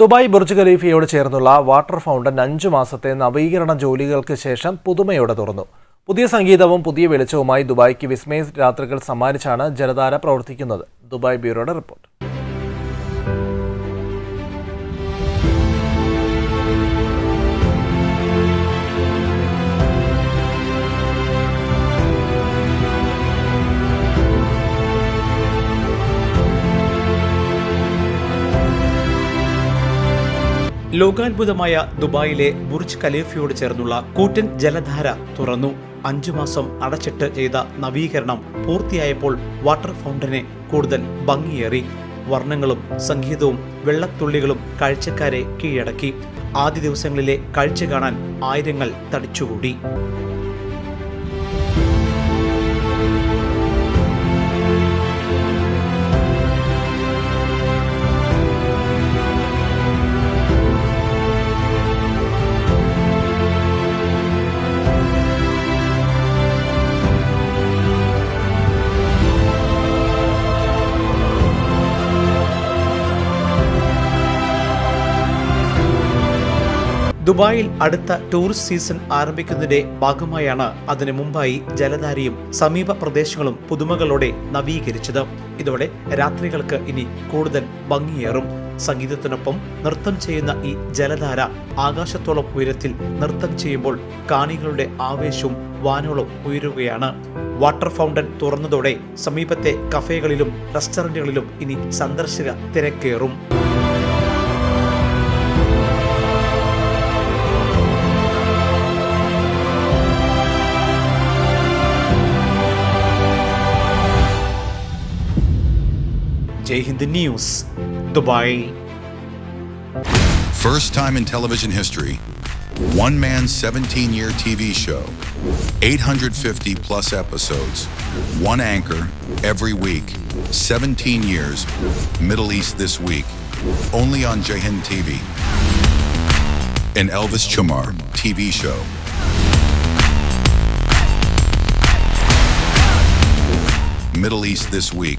Dubai Burj ഖലീഫയോട് ചേർന്നുള്ള water fountain അഞ്ചു മാസത്തെ നവീകരണ ജോലികൾക്ക് ശേഷം പുതുമയോടെ തുറന്നു. പുതിയ സംഗീതവും പുതിയ വെളിച്ചവുമായി ദുബായ്ക്ക് വിസ്മയ രാത്രികൾ സമ്മാനിച്ചാണ് ജലധാര പ്രവർത്തിക്കുന്നത്. Dubai ബ്യൂറോയുടെ report. ലോകാത്ഭുതമായ ദുബായിലെ ബുർജ് ഖലീഫയോട് ചേർന്നുള്ള കൂറ്റൻ ജലധാര തുറന്നു. അഞ്ചു മാസം അടച്ചിട്ട് ചെയ്ത നവീകരണം പൂർത്തിയായപ്പോൾ വാട്ടർ ഫൗണ്ടനെ കൂടുതൽ ഭംഗിയേറി. വർണങ്ങളും സംഗീതവും വെള്ളത്തുള്ളികളും കാഴ്ചക്കാരെ കീഴടക്കി. ആദ്യ ദിവസങ്ങളിലെ കാഴ്ച കാണാൻ ആയിരങ്ങൾ തടിച്ചുകൂടി. ദുബായിൽ അടുത്ത ടൂറിസ്റ്റ് സീസൺ ആരംഭിക്കുന്നതിന്റെ ഭാഗമായാണ് അതിനു മുമ്പായി ജലധാരയും സമീപ പ്രദേശങ്ങളും പുതുമകളോടെ നവീകരിച്ചത്. ഇതോടെ രാത്രികൾക്ക് ഇനി കൂടുതൽ ഭംഗിയേറും. സംഗീതത്തിനൊപ്പം നൃത്തം ചെയ്യുന്ന ഈ ജലധാര ആകാശത്തോളം ഉയരത്തിൽ നൃത്തം ചെയ്യുമ്പോൾ കാണികളുടെ ആവേശവും വാനോളം ഉയരുകയാണ്. വാട്ടർ ഫൗണ്ടൻ തുറന്നതോടെ സമീപത്തെ കഫേകളിലും റെസ്റ്റോറന്റുകളിലും ഇനി സന്ദർശക തിരക്കേറും. Jai the News, Dubai. First time in television history, one man 17 year TV show, 850 plus episodes, one anchor every week, 17 years, Middle East This Week, only on Jahin TV. An Elvis Chamar TV show. Middle East This Week,